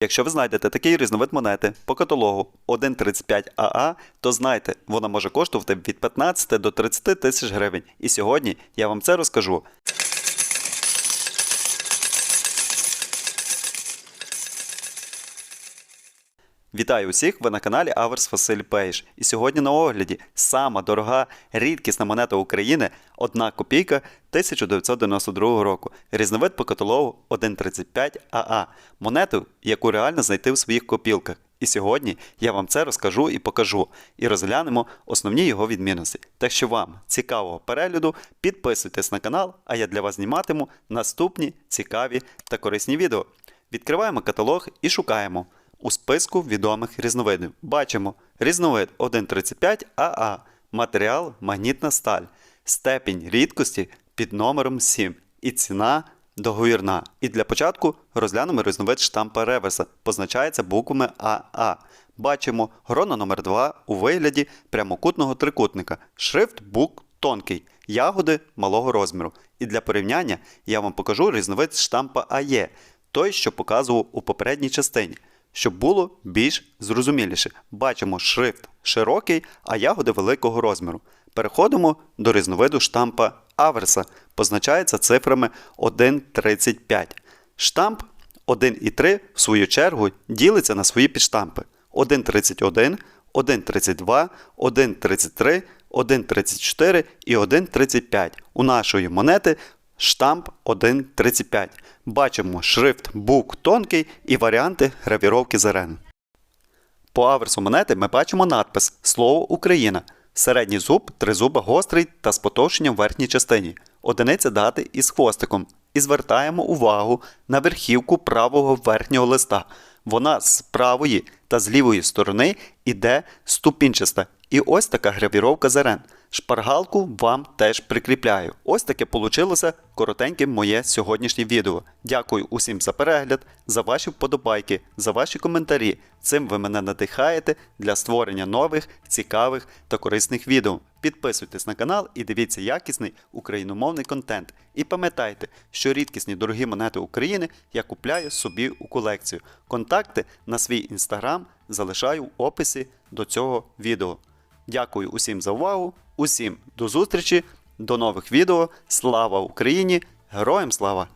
Якщо ви знайдете такий різновид монети по каталогу 1.35 АА, то знайте, вона може коштувати від 15 до 30 тисяч гривень. І сьогодні я вам це розкажу. Вітаю усіх! Ви на каналі Аверс Василь Пейш. І сьогодні на огляді сама дорога рідкісна монета України 1 копійка 1992 року. Різновид по каталогу 1.35 АА. Монету, яку реально знайти в своїх копілках. І сьогодні я вам це розкажу і покажу, і розглянемо основні його відмінності. Так що вам цікавого перегляду, підписуйтесь на канал, а я для вас зніматиму наступні цікаві та корисні відео. Відкриваємо каталог і шукаємо. У списку відомих різновидів бачимо різновид 1.35 АА, матеріал магнітна сталь, степінь рідкості під номером 7 і ціна договірна. І для початку розглянемо різновид штампа реверса, позначається буквами АА. Бачимо грона номер 2 у вигляді прямокутного трикутника, шрифт бук тонкий, ягоди малого розміру. І для порівняння я вам покажу різновид штампа АЕ, той, що показував у попередній частині. Щоб було більш зрозуміліше, бачимо шрифт широкий, а ягоди великого розміру. Переходимо до різновиду штампа аверса, позначається цифрами 1.35. Штамп 1,3 в свою чергу ділиться на свої підштампи 1.31, 1.32, 1.33, 1.34 і 1.35. У нашої монети штамп 1.35. Бачимо шрифт бук тонкий і варіанти гравіровки зерен. По аверсу монети ми бачимо надпис Слово Україна. Середній зуб, тризуба гострий та з потовщенням в верхній частині. Одиниця дати із хвостиком. І звертаємо увагу на верхівку правого верхнього листа. Вона з правої та з лівої сторони іде ступінчаста. І ось така гравіровка зерен. Шпаргалку вам теж прикріпляю. Ось таке получилося коротеньке моє сьогоднішнє відео. Дякую усім за перегляд, за ваші вподобайки, за ваші коментарі. Цим ви мене надихаєте для створення нових, цікавих та корисних відео. Підписуйтесь на канал і дивіться якісний україномовний контент. І пам'ятайте, що рідкісні дорогі монети України я купляю собі у колекцію. Контакти на свій інстаграм залишаю в описі до цього відео. Дякую усім за увагу, усім до зустрічі, до нових відео. Слава Україні! Героям слава!